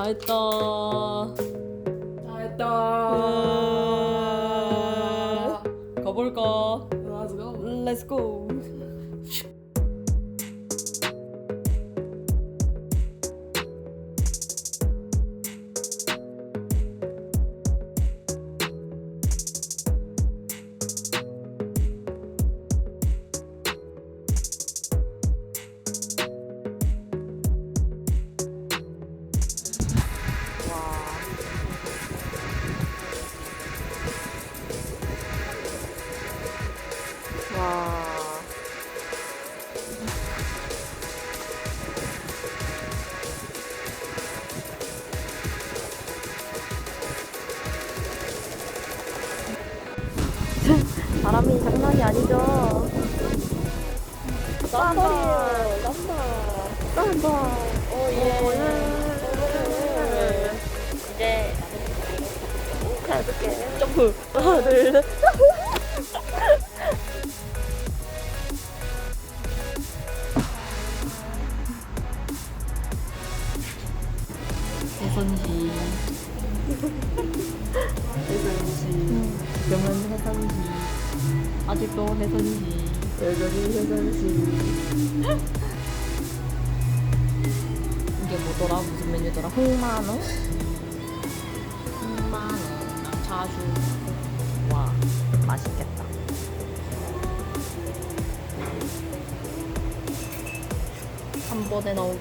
다 했다. 다 했다. 가볼까? Let's go. Let's go. 바람이 장난이 아니죠. 땀발이에요, 땀발. 땀발. 오, 예. 이제 해볼게. 점프. 하나, 둘, 셋. 해선시. 해선시. 지금은 해선시. 아직도 해선시. 여전히 해선시. 이게 뭐더라? 무슨 메뉴더라? 홍만호? 홍만호. 자주. 와, 맛있겠다. 한 번에 나오기.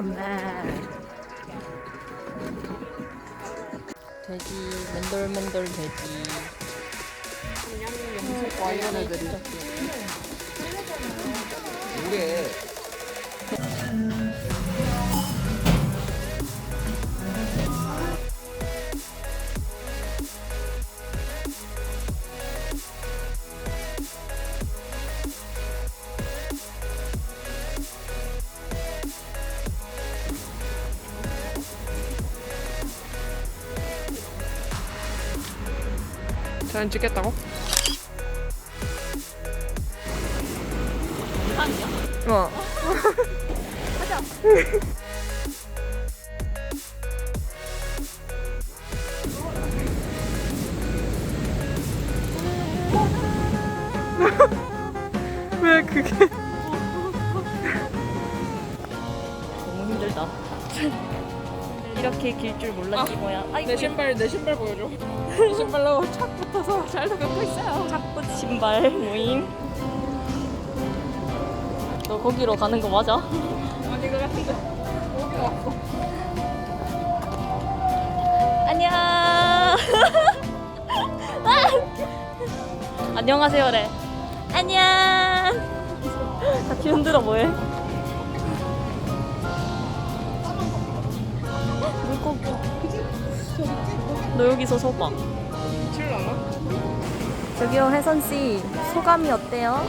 네. 돼지 맨돌맨돌 돼지. 와이런 애들이. 이게 사진 찍겠다고? 어. 왜 이렇게 길 줄 몰랐지 뭐야. 아이고 내 신발 내 신발 보여줘. 내 신발로 착 붙어서 잘 나가고 있어요. 착붙 신발 모임. 너 거기로 가는 거 맞아? 아닌 것 같은데. 여기 왔어. 안녕. 안녕하세요래. 안녕. 같이 흔들어 뭐해? 너 여기서 서봐. 칠라나? 저기요 혜선 씨 소감이 어때요?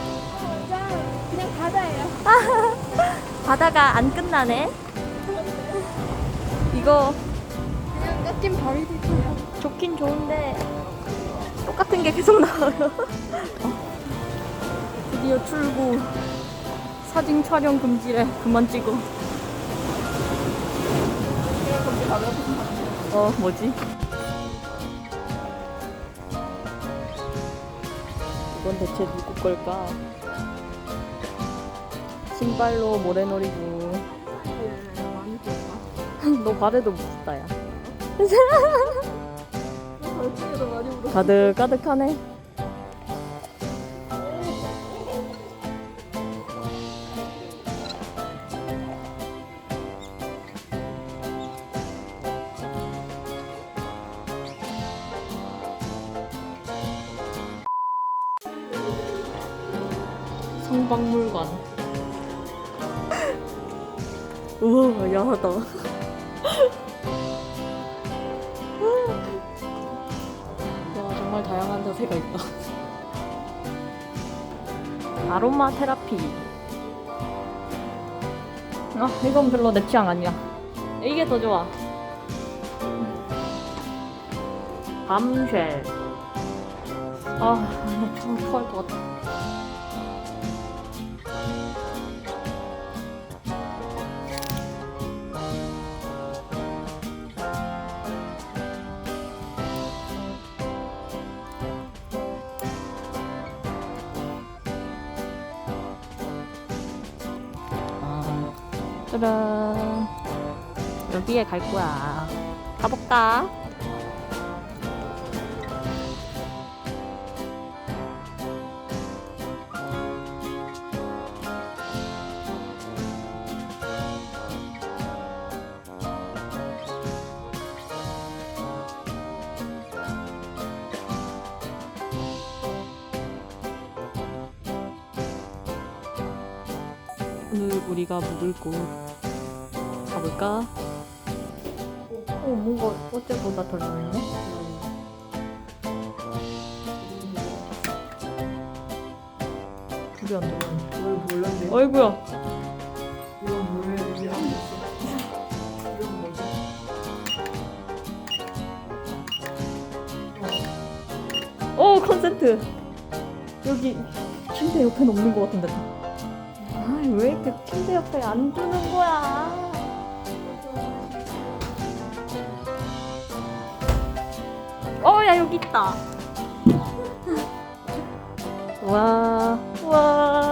그냥 바다예요. 바다가 안 끝나네. 이거 그냥 깎인 바위들이에요. 좋긴 좋은데 똑같은 게 계속 나와요. 드디어 출구. 사진 촬영 금지래. 그만 찍어. 어 뭐지? 이건 대체 누구 걸까? 신발로 모래놀이 중. 너 발에도 묻었다 야. 가득 가득하네. 성박물관. 우와 야하다. 야 정말 다양한 자세가 있다. 아로마 테라피. 아 이건 별로 내 취향 아니야. 이게 더 좋아. 밤쉘. 아, 나 정말 토할 것 같아. 아, 짜란. 여기에 갈 거야. 가볼까? 오늘 우리가 묵을 곳 가볼까? 어, 뭔가 어제보다 덜 넓네? 불이 안 들어오네. 뭘 몰랐네. 어이구야. 이건 뭐예요? 이게 안 됐어. 이건 뭐지? 오, 컨센트. 여기 침대 옆에 없는 것 같은데. 아, 왜 이렇게 침대 옆에 안 두는 거야? 어, 야, 여기 있다. 와, 와.